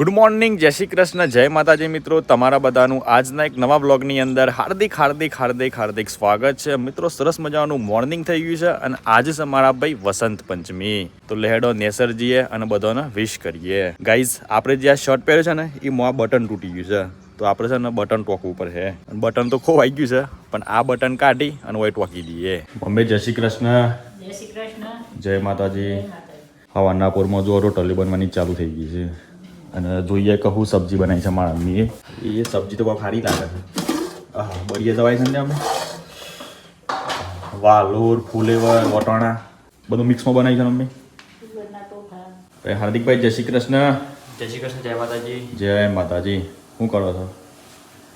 Good morning જય શ્રી કૃષ્ણ જય માતાજી મિત્રો. તમારા બધાનું આજના એક નવા બ્લોગની અંદર હાર્દિક હાર્દિક હાર્દિક હાર્દિક સ્વાગત છે. મિત્રો સરસ મજાનું મોર્નિંગ થઈ ગયું છે અને આજે છે મારા ભાઈ વસંત પંચમી. તો લહેડો નેસરજીએ અને બધાને વિશ કરીએ. ગાઈઝ આપણે જે આ શર્ટ પહેર્યો છે ને એ મોં બટન તૂટી ગયું છે. તો આપણે છે ને બટન ટોકવું ઉપર છે અને બટન તો ખોવાઈ ગયું છે પણ આ બટન કાઢી અને ઓય ટોકી દઈએ. મમ્મી જય શ્રી કૃષ્ણ. જય માતાજી. હવાના પોરમાં જો રોટલી બનવાની ચાલુ થઈ ગઈ છે. અને જોઈએ કે હું સબ્જી બનાવી છે મારા મમ્મીએ. એ સબ્જી તો બહુ સારી લાગે છે. આહ બળીએ દવાઈ છે ને અમે? વાલોર ફુલેવર વટાણા બધું મિક્સમાં બનાવી છે મમ્મી? હાર્દિકભાઈ જય શ્રી કૃષ્ણ. જય શ્રી કૃષ્ણ જય માતાજી. જય માતાજી. શું કરો છો?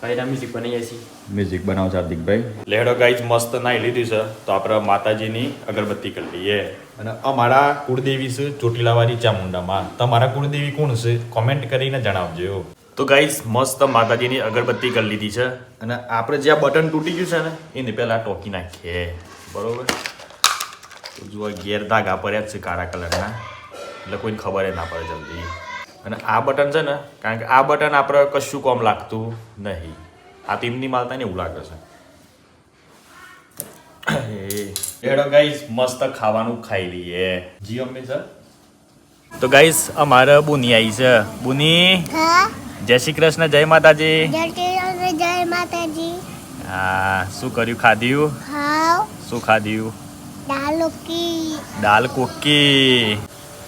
ભાઈ મ્યુઝિક બનાવીએ છીએ મ્યુઝિક બનાવો છો હાર્દિકભાઈ લેડો ગાઈઝ મસ્ત નાઈ લીધી છે. તો આપણે માતાજીની અગરબત્તી કરી લઈએ. અને અમારા કુળદેવી છે ચોટીલાવાળી ચામુંડામાં. તમારા કુળદેવી કોણ છે? કોમેન્ટ કરીને જણાવજો. તો ગાઈઝ મસ્ત માતાજીની અગરબત્તી કરી લીધી છે. અને આપણે જ્યાં બટન તૂટી ગયું છે ને એને પહેલાં ટોકી નાખીએ. બરોબર? તો જુઓ ગેર ધાગા પડ્યા જ છે કાળા કલરના. એટલે કોઈને ખબર જ ના પડે જલ્દી. અને આ બટન છે ને કારણ કે આ બટન આપણે કશું કોમ લાગતું નહીં. આ ટીમની માલતા ને એવું લાગે છે. એડો ગાઈસ મસ્ત ખાવાનું ખાઈ લઈએ. જી અમ્મી સર તો ગાઈસ અમારે બુની આવી છે. બુની? જય શ્રી કૃષ્ણ જય માતાજી. જય શ્રી કૃષ્ણ જય માતાજી. હા શું કર્યું ખાધ્યું? શું ખાધ્યું? દાલ કોકી.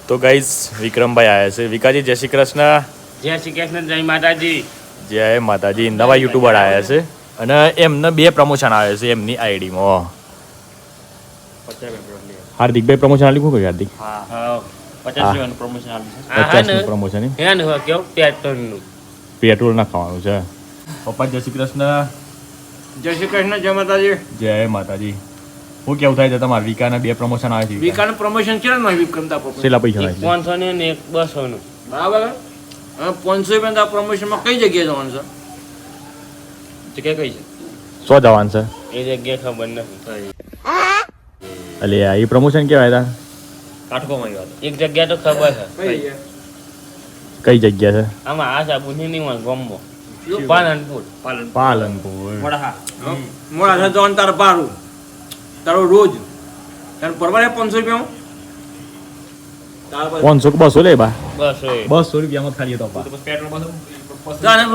તો ગાઈસ વિક્રમભાઈ આવ્યા છે. વિકાજી જય શ્રી કૃષ્ણ. જય શ્રી કૃષ્ણ જય માતાજી. જય માતાજી. નવા યુટ્યુબર આવ્યા છે. અને એમને બે પ્રમોશન આવે છે એમની આઈડીમાં. હાર્દિકભાઈ પ્રમોશન આપ્યું કોઈ હાર્દિક. પચાસ પ્રમોશન પેટ્રોલ ના ખાવાનું છે. પપ્પા જય શ્રી કૃષ્ણ. જય શ્રી કૃષ્ણ જય માતાજી. જય માતાજી. હું કેવું થાય છે તમારે? વિકાના બે પ્રમોશન આવે છે વિકાનું. પ્રમોશન કેટલા નું વિક્રમતા કેટલા પૈસા આવે છે. પાંચસો ને ને એક બસો નું. બરાબર હવે પાંચસો રૂપિયા પ્રમોશનમાં કઈ જગ્યાએ જવાનું છે? જગ્યા કઈ છે? સો જવાનું છે. એ જગ્યા ખબર નથી. અલે આ એ પ્રમોશન કેવાય તા કાઠકોમાં આવ્યો એક જગ્યા તો ખબર છે. કઈ જગ્યા? છે? આમાં આ સાબુ ની હોય ગમો પાલનપુર. પાલનપુર. મોડા છે જવાનું તારે પારું. તારો રોજ. તારે પરવારે પાંચસો રૂપિયા પાંચસો બસો લે બા. બસો રૂપિયામાં ખાલી તો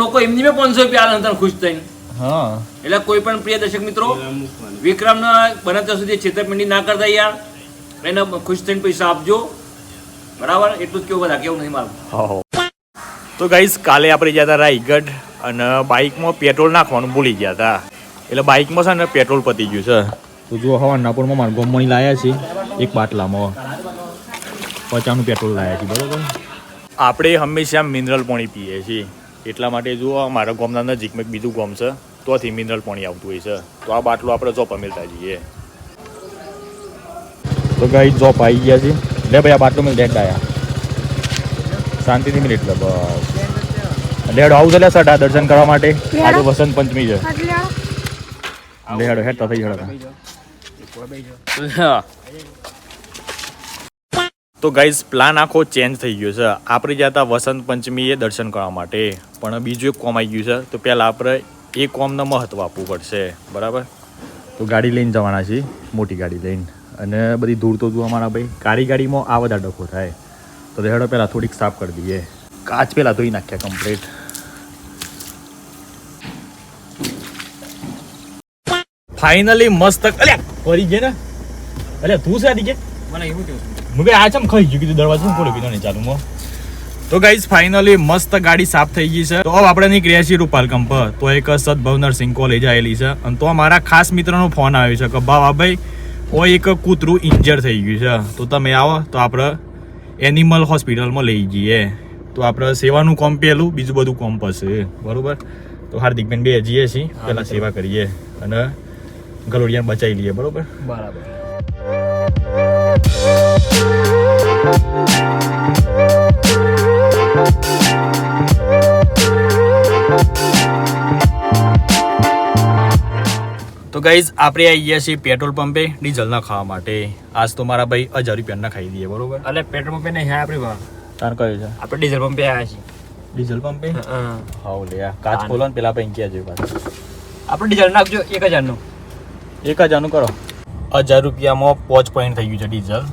લોકો એમની મેં પાંચસો રૂપિયા આલે ને તને ખુશ થઈને. હા. એટલે કોઈ પણ પ્રિય દર્શક મિત્રો વિક્રમના બને ત્યાં સુધી છેતરપિંડી ના કરતા યાર. એને ખુશ થઈને પૈસા આપજો. બરાબર? એટલું જ કેવું બધા કેવું નહીં મારું. હો. તો ગાઈસ કાલે આપણે ગયા હતા રાયગઢ અને બાઇકમાં પેટ્રોલ નાખવાનું ભૂલી ગયા હતા. એટલે બાઇકમાં છે ને પેટ્રોલ પતી ગયું છે. તો જો હવાના પણ મારા ગમણી લાયા છે. એક બાટલામાં. પચાસનું પેટ્રોલ લાયા છે બરાબર? આપણે હંમેશા મિનરલ પાણી પીએ છીએ. એટલા માટે જુઓ મારા ગામના નજીકમાં એક બીજું ગામ છે. તોથી મિનરલ પાણી આવતું હોય છે. તો આ બાટલો આપણે જોપ મેળતા જઈએ. તો ગાઈ જોપ આવી ગયા છે. લે ભાઈ આ બાટલો મેં ડેડ આયા. શાંતિથી મિનિટ એટલે બસ. લેડો આવું છે લે સટા દર્શન કરવા માટે? આજે વસંત પંચમી છે. લેડો હેડતા થઈ જડો. તો ગાઈઝ પ્લાન આખો ચેન્જ થઈ ગયો છે. આપણે જતા વસંત પંચમીએ દર્શન કરવા માટે. પણ બીજું એક કોમ આવી ગયું છે. તો પહેલાં આપણે એ કોમને મહત્વ આપવું પડશે. બરાબર? તો ગાડી લઈને જવાના છીએ. મોટી ગાડી લઈને. અને બધી ધૂળ તો જોવા મારા ભાઈ. કાળી ગાડીમાં આ બધા ડખો થાય. તો રેડો પહેલાં થોડીક સાફ કરી દઈએ. કાચ પહેલાં ધોઈ નાખ્યા કમ્પ્લીટ ફાઇનલી મસ્ત અલ્યા ફરી ગયા ને? અલ્યા તું સાદી કે? મને એવું થયું. મુકે આ ચમ ખાઈ ગયું? કીધું દરવાજો ખોલો કીધું નહીં ચાલુ મો. તો ગાઈઝ ફાઇનલી મસ્ત ગાડી સાફ થઈ ગઈ છે. તો આપણે નીકળ્યા છીએ રૂપાલ પર. તો એક સદભવ નર્સિંગ કોલેજ આવેલી છે. અને તો મારા ખાસ મિત્રનો ફોન આવ્યો છે કે બાબા ભાઈ ઓ એક કૂતરું ઇન્જર થઈ ગયું છે. તો તમે આવો તો આપણે એનિમલ હોસ્પિટલમાં લઈ જઈએ. તો આપણે સેવાનું કોમ પહેલું બીજું બધું કોમ પછી. બરોબર? તો હાર્દિકબેન બે જઈએ છીએ. પહેલાં સેવા કરીએ. અને ગલોડિયાને બચાવી લઈએ બરોબર? બરાબર. તો ગાઈઝ આપણે આવી ગયા છીએ પેટ્રોલ પંપે ડીઝલ ના ખાવા માટે. આજ તો મારા ભાઈ હજાર રૂપિયા ના ખાઈ દઈએ બરોબર? એટલે પેટ્રોલ પંપે નહીં આપણી આપણે તાર કયું છે? આપણે ડીઝલ પંપે આવ્યા છીએ. ડીઝલ પંપે? હા. લે કાચ ખોલો ને પેલા પૈકી આજે આપણે ડીઝલ નાખજો એક હજારનું. એક હજારનું કરો. હજાર રૂપિયામાં પોચ પોઈન્ટ થઈ ગયું છે ડીઝલ.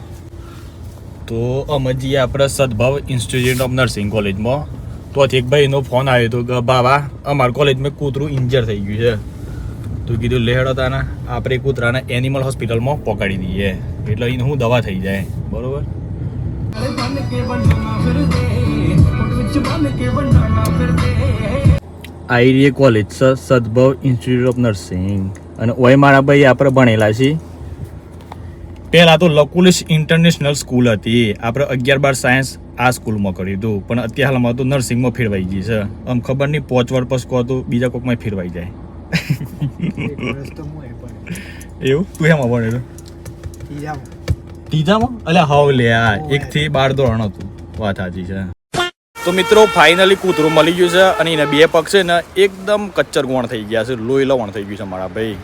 તો અમે જઈએ આપણે સદભાવ ઇન્સ્ટિટ્યૂટ ઓફ નર્સિંગ કોલેજમાં તો એક ભાઈનો ફોન આવ્યો હતો કે, બાબા, અમારા કોલેજમાં કૂતરું ઇન્જર થઈ ગયું છે. તો કીધું લેહડો તાના આપણે કૂતરાને એનિમલ હોસ્પિટલમાં પકડી દઈએ. એટલે એને હું દવા થઈ જાય. બરોબર? IDA college Sadbhav institute of nursing અને ઓય ભાઈ આપણે ભણેલા છીએ. પહેલા તો લકુલિશ ઇન્ટરનેશનલ સ્કૂલ હતી. આપણે અગિયાર બાર સાયન્સ આ સ્કૂલમાં કર્યું હતું પણ અત્યારે હાલમાં તો નર્સિંગમાં ફેરવાઈ ગઈ છે. આમ ખબર નહીં પોચ વર્ષ પછી કહો તો બીજા કોકમાં ફેરવાઈ જાય. એવું? તું એમાં ભણેલું ત્રીજામાં એટલે હાવ લે આ એક થી બાર ધોરણ હતું. વાત સાચી છે. તો મિત્રો ફાઇનલી કૂતરું મળી ગયું છે અને એના બે પગ છે ને એકદમ કચ્ચર ગોણ થઈ ગયા છે લોહી લવણ થઈ ગયું છે મારા ભાઈ.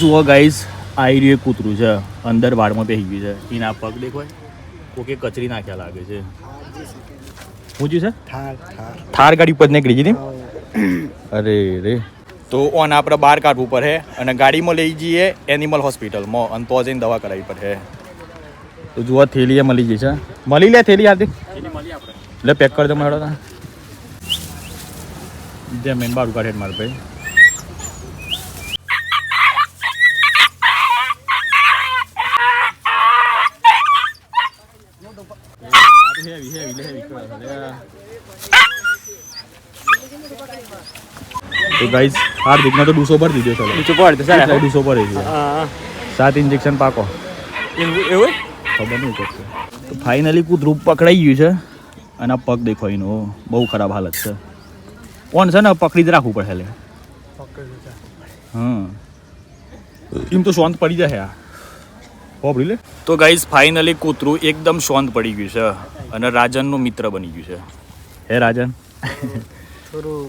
જુઓ ગાઈઝ આ રહ્યું કૂતરું છે અંદર વાળમાં બેસી ગયું છે. એના પગ દેખવાય કોકે કચરી નાખ્યા લાગે છે. પૂછ્યું છે? થાર ગાડી ઉપર નીકળી ગઈ અરે રે. તો ઓન આપણે બહાર કાઢવું પડે અને ગાડીમાં લઈ જઈએ એનિમલ હોસ્પિટલમાં અને તો જઈને દવા કરાવી પડે. તો જુઓ થેલીએ મળી ગઈ છે. મળી લે થેલી આથી એટલે પેક કરી દો મેળો તા જે મેન બાર કાઢે મારા ભાઈ. તો ગાઈઝ હાર્દિકને તો ડૂસો ભરી દીધો ચલો ડૂસો ભરી દીધો સાત ઇન્જેક્શન પાકો. એવું ખબર નહીં કરશે તો ફાઇનલી કૂતરું પકડાઈ ગયું છે. અને આ પગ દેખો એનો. બહુ ખરાબ હાલત છે. કોણ છે ને પકડી જ રાખવું પડે લે. હમ. એમ તો શાંત પડી જશે આ. હોબળી લે. તો ગાઈઝ ફાઇનલી કૂતરું એકદમ શાંત પડી ગયું છે અને રાજનનું મિત્ર બની ગયું છે. હે રાજન?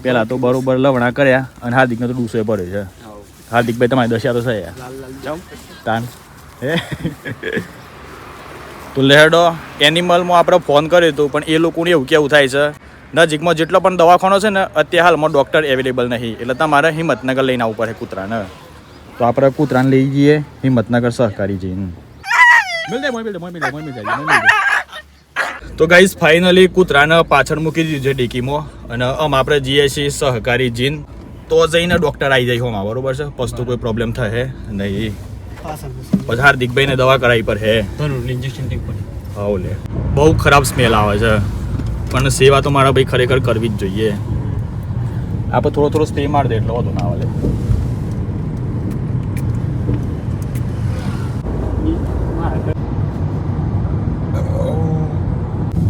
પેલા તો બરોબર લવણા કર્યા અને હાર્દિકને તો ડૂસો ભરે છે. હાર્દિકભાઈ તમારી દશા તો છે યાર તાન. હે? તો લેહડો એનિમલમાં આપણે ફોન કર્યો હતો પણ એ લોકોને એવું કેવું થાય છે નજીકમાં જેટલો પણ દવાખાનો છે ને અત્યારે હાલમાં ડૉક્ટર અવેલેબલ નહીં. એટલે તમારે હિંમતનગર લઈને આવવું પડે કૂતરાને. તો આપણે કૂતરાને લઈ જઈએ હિંમતનગર સહકારી જઈને. તો ગાઈઝ ફાઇનલી કૂતરાને પાછળ મૂકી દીધું છે ડીકીમાં અને આમ આપણે જઈએ છીએ સહકારી જીન તો જઈને ડૉક્ટર આવી જાય હોમાં બરોબર છે? પછી તો કોઈ પ્રોબ્લેમ થશે નહીં. પછી ને દવા કરાવી પર હે. ઇન્જેક્શન હા લે. બહુ ખરાબ સ્મેલ આવે છે. પણ સેવા તો મારા ભાઈ ખરેખર કરવી જ જોઈએ. આપણે થોડો થોડો સ્પ્રે માર દે એટલો વધુ ના આવે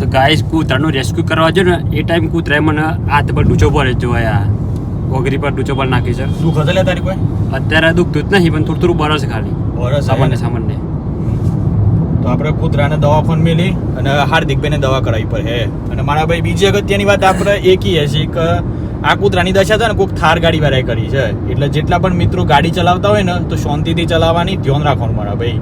તો ગાઈસ કૂતરાનું રેસ્ક્યુ કરવા જો ને એ ટાઈમ કૂતરાએ મને હાથ પર ડૂચો પર જોયા. ઓગરી પર ડૂચો પર નાખી છે. દુઃખ હતો લે તારી કોઈ? અત્યારે દુઃખતું જ નહીં પણ થોડું થોડું બરસ ખાલી. સામાન્ય સામાન્ય. તો આપણે કૂતરાને દવાખાન મેલી અને હાર્દિકભાઈને દવા કરાવી પર હે. અને મારા ભાઈ બીજી અગત્યની વાત આપણે એ કહીએ છીએ કે આ કૂતરાની દશા છે ને કોઈક થાર ગાડી વાળાએ કરી છે. એટલે જેટલા પણ મિત્રો ગાડી ચલાવતા હોય ને તો શાંતિથી ચલાવવાની ધ્યાન રાખવાનું મારા ભાઈ.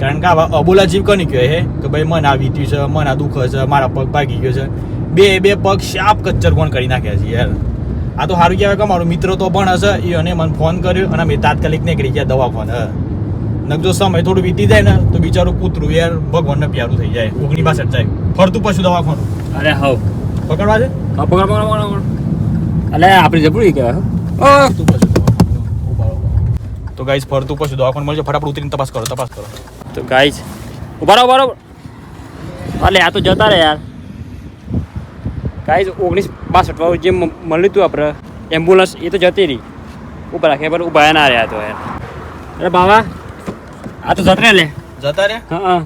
કારણ કે આવા અબોલા જીવ કોની કહે હે? કે ભાઈ મન આ વીત્યું છે મન આ દુઃખ છે મારા પગ ભાગી ગયો છે. બે બે પગ શાપ કચ્ચર કોણ કરી નાખ્યા છે યાર. આ તો સારું કહેવાય કે મારો મિત્ર તો પણ હશે એ અને મને ફોન કર્યો અને મેં તાત્કાલિક નીકળી ગયા દવાખાને હે. નક જો સમય થોડું વીતી જાય ને તો બિચારું કૂતરું યાર ભગવાનને પ્યારું થઈ જાય ઓગણી પાસઠ જાય. ફરતું પશુ દવાખાનું. અરે હવ. પકડવા છે? હા, પકડ પકડ પકડ અલે આપણે જબરી કહેવાય ફરતું પશુ દવાખાનું. તો ગાઈસ ફરતું પશુ દવાખાનું મળશે. ફટાફટ ઉતરીને તપાસ કરો તપાસ કરો. તો ગાઈસ ઊભા રહો બરાબર અલે આ તો જતા રહે યાર. ગાઈસ ઓગણીસ બાસઠ વાળું જે મળ્યું હતું આપણે એમ્બ્યુલન્સ એ તો જતી રહી. ઊભા રાખે પણ ઊભા ના રહ્યા તો યાર. અરે બાવા આ તો જતરે લે. જતા રે? હા હા.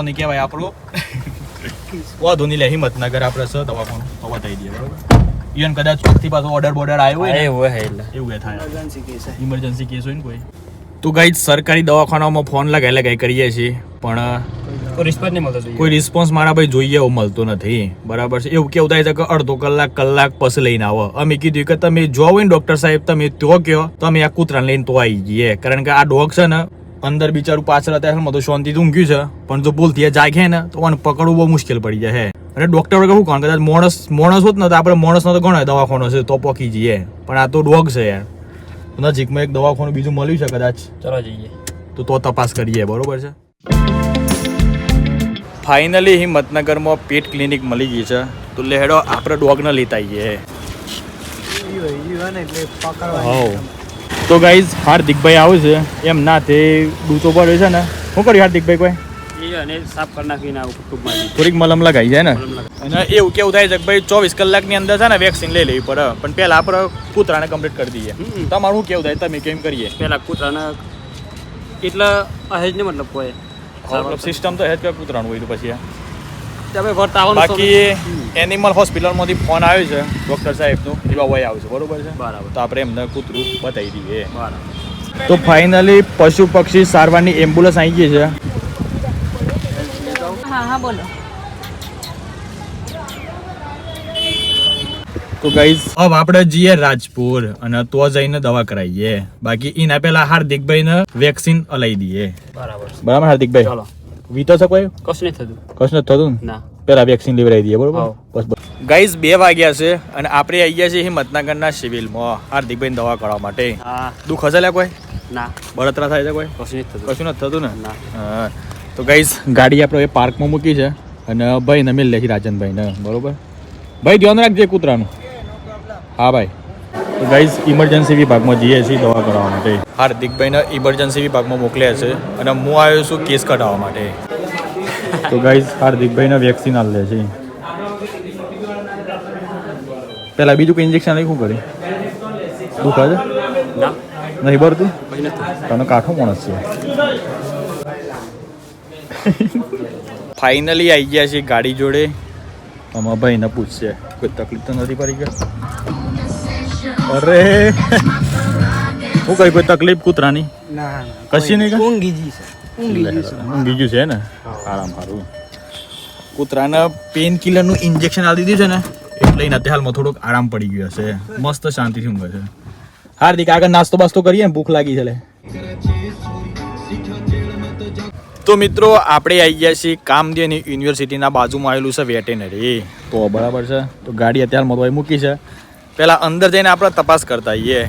ઓને કહેવાય આપણું. વાંધો નહીં લે હિંમતનગર આપણે સ દવાખાનું. તો બતાવી દઈએ બરોબર? ઈવન કદાચ ચોકથી પાછો ઓર્ડર બોર્ડર આવ્યો હોય એ હોય હે એટલે. એવું એ થાય. ઇમરજન્સી કેસ હોય. ને કોઈ. તો ગાઈ સરકારી દવાખાનામાં ફોન લગાઈ લગાઈ કરીએ છીએ. પણ કોઈ રિસ્પોન્સ નહીં મળતો કોઈ રિસ્પોન્સ મારા ભાઈ જોઈએ એવું મળતો નથી. બરાબર છે? એવું કેવું થાય છે કે અડધો કલાક કલાક પછી લઈને આવો. અમે કીધું કે તમે જો હોય ને ડોક્ટર સાહેબ તમે તો કહો. તો અમે આ કૂતરાને લઈને તો આવી જઈએ કારણ કે આ ડોગ છે ને અંદર બિચારું પાછળ અત્યારે તો શાંતિ ઊંઘ્યું છે. પણ જો ભૂલથી એ જાગે ને તો એને પકડવું બહુ મુશ્કેલ પડી જાય અને ડોક્ટર વગર શું કોણ કદાચ માણસ માણસ હોત ને તો આપણે માણસનો તો ઘણો દવાખાનો છે તો પોકી જઈએ. પણ આ તો ડોગ છે યાર. નજીકમાં એક દવાખાનું બીજું મળ્યું છે કદાચ. ચલો જઈએ. તો તો તપાસ કરીએ બરોબર છે? ફાઇનલી હિંમતનગરમાં પેટ ક્લિનિક મળી ગઈ છે. તો લેડો આપણે ડોગને લેતા આવીએ હવ. તો ગાઈઝ હાર્દિકભાઈ આવે છે. એમ ના તે ડૂચો પડ્યો છે ને. શું કર્યું હાર્દિકભાઈ કોઈ? અને સાફ કરી નાખીને થોડીક મલમ લગાવી જાય ને. અને એવું કેવું થાય છે કે ભાઈ ચોવીસ કલાકની અંદર છે ને વેક્સિન લઈ લેવી પડે. પણ પહેલા આપણે કૂતરાને કમ્પ્લીટ કરી દઈએ. તમારું શું કેવું થાય? તમે કેમ કરીએ? પેલા કૂતરાને એટલે અહેજ ને મતલબ કોઈ મતલબ સિસ્ટમ તો હેજ કે કૂતરાનું હોય તો પછી આ. તમે વર્તા આવવાનું બાકી એનિમલ હોસ્પિટલમાંથી ફોન આવ્યો છે ડૉક્ટર સાહેબનો એવા વય આવે બરોબર છે? બરાબર. તો આપણે એમને કૂતરું બતાવી દઈએ. બરાબર. તો ફાઇનલી પશુ પક્ષી સારવારની એમ્બ્યુલન્સ આવી ગઈ છે. હા હા બોલો. તો ગાઈઝ હવે આપણે જઈએ રાજપુર અને તો જઈને દવા કરાવીએ. બાકી એના પેલા હાર્દિકભાઈ ને વેક્સિન અલાઈ દઈએ. બરાબર. બરાબર હાર્દિકભાઈ? ચલો. વીતો છે કોઈ? કશું નહીં થતું. કશું નથી થતું ને? ના. પેલા વેક્સિન લેવડાવી દઈએ બરોબર? બસ બસ. ગાઈઝ બે વાગ્યા છે અને આપણે આવી ગયા છીએ હિંમતનગરના સિવિલમાં હાર્દિકભાઈ દવા કરવા માટે. દુઃખ હશે લે કોઈ? ના. બળતરા થાય છે કોઈ? કશું નથી થતું. કશું નથી થતું ને? ના. હા. તો ગાઈઝ ગાડી આપણે એ પાર્કમાં મૂકી છે અને ભાઈને મિલ લે છે રાજનભાઈને બરોબર? ભાઈ ધ્યાન રાખજે કૂતરાનું. હા ભાઈ. તો ગાઈઝ ઇમરજન્સી વિભાગમાં જઈએ છીએ દવા કરાવવા માટે. હાર્દિકભાઈને ઇમરજન્સી વિભાગમાં મોકલ્યા છે અને હું આવ્યો છું કેસ કઢાવવા માટે. તો ગાઈઝ હાર્દિકભાઈને વેક્સિન આલ લે છે. પેલા બીજું કોઈ ઇન્જેક્શન લઈ શું કરી? દુખા છે? નહીં ભરતું? તને કાઠો માણસ છે. ફાઇનલી આવી ગયા છે ગાડી જોડે. અમારા ભાઈને પૂછશે કોઈ તકલીફ તો નથી પડી ગઈ અરે. હું કઈ કોઈ તકલીફ કૂતરાની? કશી નહીં કઈ? ઊંઘી ગયું છે. ને? આરામ સારું કૂતરાને પેન કિલરનું ઇન્જેક્શન આપી દીધું છે ને એટલે એને હાલમાં થોડોક આરામ પડી ગયો છે મસ્ત શાંતિથી ઊંઘે છે. હાર્દિક આગળ નાસ્તો બાસ્તો કરીએ ને? ભૂખ લાગી છે લે. તો મિત્રો આપણે આવી ગયા છીએ કામદેવની યુનિવર્સિટીના બાજુમાં આવેલું છે વેટેનરી તો બરાબર છે. તો ગાડી અત્યારે મોબાઈલ મૂકી છે. પહેલાં અંદર જઈને આપણે તપાસ કરતા આવીએ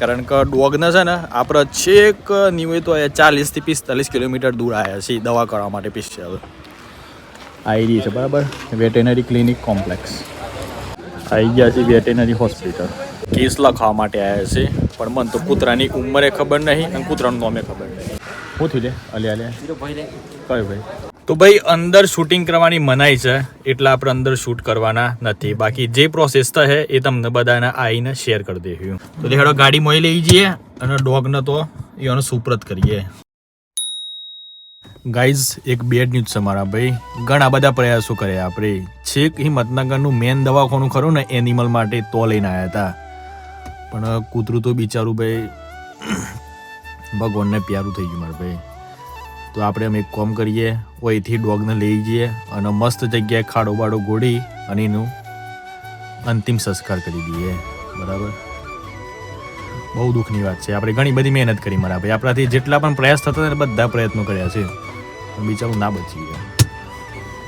કારણ કે ડોગને છે ને આપણે છેક નિવે તો ચાલીસથી પિસ્તાલીસ કિલોમીટર દૂર આવ્યા છીએ દવા કરવા માટે પિસ્ટલ આવી રહી છે બરાબર? વેટેનરી ક્લિનિક કોમ્પ્લેક્સ આવી ગયા છે વેટેનરી હોસ્પિટલ કેસ લખવા માટે આવ્યા છે પણ મને તો કૂતરાની ઉંમરે ખબર નહીં અને કૂતરાનું નામે ખબર નહીં. શું થયું લે? અલે કયું ભાઈ? તો ભાઈ, અંદર શૂટિંગ કરવાની મનાઈ છે. એટલે આપણે અંદર શૂટ કરવાના નથી. બાકી જે પ્રોસેસ થશે એ તમને બધાને આવીને શેર કરી દઈશું તો દેખાડો ગાડી મોઈ લઈ જઈએ અને ડોગને તો એનો સુપ્રત કરીએ. ગાઈઝ એક બેડ ન્યૂઝ છે મારા ભાઈ. ઘણા બધા પ્રયાસો કર્યા આપણે. છેક હિંમતનગરનું મેન દવાખાનું ખરું ને એનિમલ માટે તો લઈને આવ્યા હતા. પણ કૂતરું તો બિચારું ભાઈ, ભગવાનને પ્યારું થઈ ગયું મારા ભાઈ. તો આપણે અમે એક કોમ કરીએ ઓયથી ડોગને લઈ જઈએ અને મસ્ત જગ્યાએ ખાડો બાડો ગોળી અને એનું અંતિમ સંસ્કાર કરી દઈએ. બરાબર? બહુ દુઃખની વાત છે. આપણે ઘણી બધી મહેનત કરી મારા ભાઈ. આપણાથી જેટલા પણ પ્રયાસ થતા હતા બધા પ્રયત્નો કર્યા છે. બિચારું ના બચી ગયું.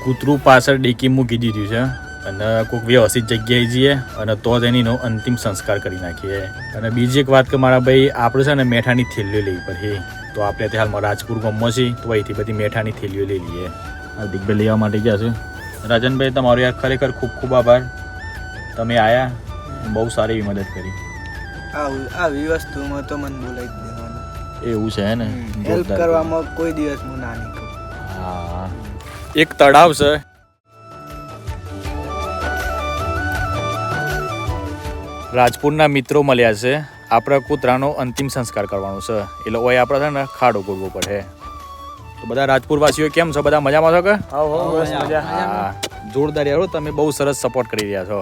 કૂતરું પાછળ ડીકી મૂકી દીધું છે અને કોઈક વ્યવસ્થિત જગ્યાએ જઈએ અને તો જ એનીનો અંતિમ સંસ્કાર કરી નાખીએ. અને બીજી એક વાત કે મારા ભાઈ, આપણે છે ને મેઠાની થેલીઓ લેવી પડે તો આપણે ત્યાં હાલમાં રાજપુર ગામમાં છીએ તો અહીંથી બધી મેઠાની થેલીઓ લઈ લઈએ. હાર્દિકભાઈ લેવા માટે ગયા છે. રાજનભાઈ તમારો યાર ખરેખર ખૂબ ખૂબ આભાર. તમે આવ્યા બહુ સારી એવી મદદ કરી. આવી વસ્તુમાં તો મને બોલાવી દેવાનું. એવું છે ને? હેલ્પ કરવામાં કોઈ દિવસ હું ના નીકળું. હા. એક તળાવ છે. રાજપુરના મિત્રો મળ્યા છે. આપણે કૂતરાનો અંતિમ સંસ્કાર કરવાનો છે. એટલે ઓય આપણે છે ને ખાડો ગોળવો પડે. તો બધા રાજપુરવાસીઓ કેમ છો? બધા મજામાં છો કે? હા જોરદાર યારો તમે બહુ સરસ સપોર્ટ કરી રહ્યા છો.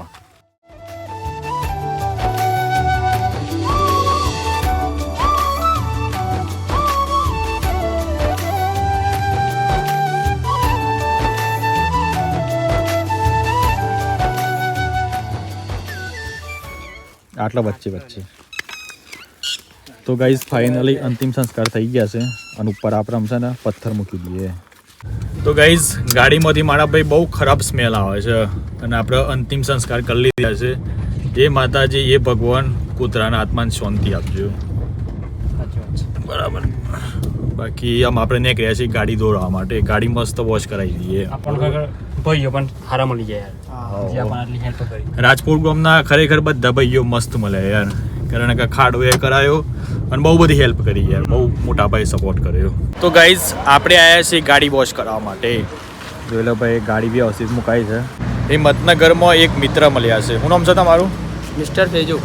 આટલા વચ્ચે વચ્ચે. તો ગાઈઝ ફાઇનલી અંતિમ સંસ્કાર થઈ ગયા છે અને ઉપર આપણે છે ને પથ્થર મૂકી દઈએ. તો ગાઈઝ ગાડીમાંથી મારા ભાઈ બહુ ખરાબ સ્મેલ આવે છે અને આપણે અંતિમ સંસ્કાર કરી લીધા છે. એ માતાજી એ ભગવાન કૂતરાના આત્માને શાંતિ આપજો. બરાબર. બાકી આમ આપણે નીકળ્યા છીએ ગાડી દોડવા માટે. ગાડી મસ્ત વોશ કરાવી દઈએ. ભાઈઓ પણ સારા મળી જાય યાર. ગામના ખરેખર બધા ભાઈઓ મસ્ત મળે યાર. કારણ કે ખાડો એ કરાયો. અને બહુ બધી હેલ્પ કરી યાર. બહુ મોટા ભાઈ સપોર્ટ કર્યો. તો ગાઈઝ આપણે આવ્યા છીએ ગાડી વોશ કરવા માટે. જોઈ લો ભાઈ ગાડી બી વ્યવસ્થિત મુકાઈ છે. એ મતનગરમાં એક મિત્ર મળ્યા છે. શું નામ છે તમારું? Mister Feju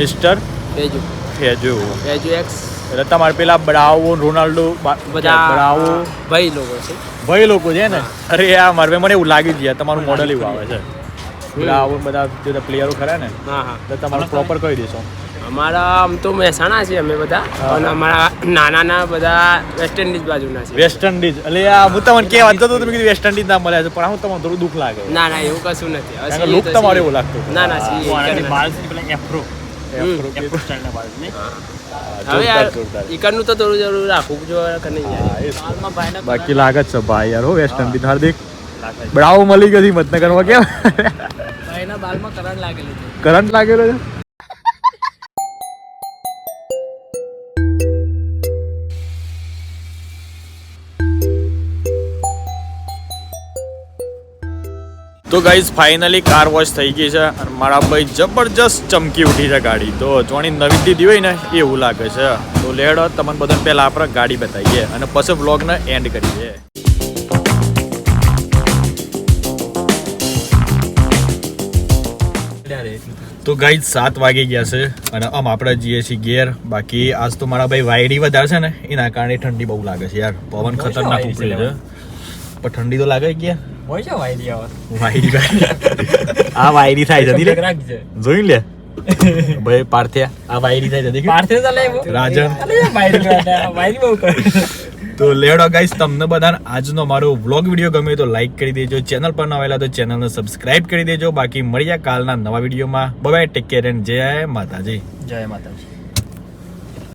mister Feju Feju Feju X એટલે તમારે પેલા બ્રાવો રોનાલ્ડો બ્રાવો ભાઈ લોકો છે. ભાઈ લોકો છે ને? અરે આ મારે મને એવું લાગી ગયા તમારું મોડલ એવું આવે છે. બ્રાવો બધા જે પ્લેયરો ખરા ને? હા હા. તો તમારું પ્રોપર કહી દેશો. અમારા આમ તો મહેસાણા છે અમે બધા અને અમારા નાના ના બધા વેસ્ટ ઇન્ડિઝ બાજુના છે. વેસ્ટ ઇન્ડિઝ એટલે આ હું તમને કે વાંધો તો તમે કીધું વેસ્ટ ઇન્ડિઝ ના મળ્યા છે પણ હું તમને થોડું દુઃખ લાગે. ના ના એવું કશું નથી. હવે તમારે એવું લાગતું તમારો એવો લાગતો ના ના સી વાળાની ઈકરના. બાલ પેલા એફ્રો એફ્રો સ્ટાઇલના બાલ નહીં હવે ઈકરનું તો થોડું જરૂર રાખવું જો કે નહીં યાર? બાકી લાગે જ છે ભાઈ યાર હો વેસ્ટ ઇન્ડિઝ હાર્દિક. બ્રાવો મળી ગઈ મતનગરમાં કેમ? ભાઈના બાલમાં કરંટ લાગેલું છે. કરંટ લાગેલો છે? તો ગાઈઝ ફાઇનલી કાર વોશ થઈ ગઈ છે અને મારા ભાઈ જબરજસ્ત ચમકી ઉઠી છે ગાડી. તો જોણી નવી દીધી હોય ને એવું લાગે છે. તો લેડો તમને બધાને પહેલા આપણે ગાડી બતાવીએ અને પછી વ્લોગને એન્ડ કરીએ. તો ગાઈઝ સાત વાગી ગયા છે અને આમ આપણે જઈએ છીએ ઘેર. બાકી આજ તો મારા ભાઈ વાયડી વધારે છે ને એના કારણે ઠંડી બહુ લાગે છે યાર. પવન ખતરનાક ઉપડે છે પણ ઠંડી તો લાગે ગયા હોય છે વાયરી આવે વાયરી આ વાયરી થાય જતી રે રાખજે. જોઈ લે. ભાઈ પાર્થિયા આ વાયરી થાય જતી પાર્થિવ તો લે એવો. રાજન. વાયરી વાયરી બહુ કરે. તો લેડો ગાઈસ તમને બધાને આજનો મારો વ્લોગ વીડિયો ગમે તો લાઈક કરી દેજો. ચેનલ પર ન આવેલા તો ચેનલને સબસ્ક્રાઇબ કરી દેજો. બાકી મળ્યા કાલના નવા વિડીયોમાં બાય ટેક કેર એન્ડ જય માતાજી. જય માતાજી.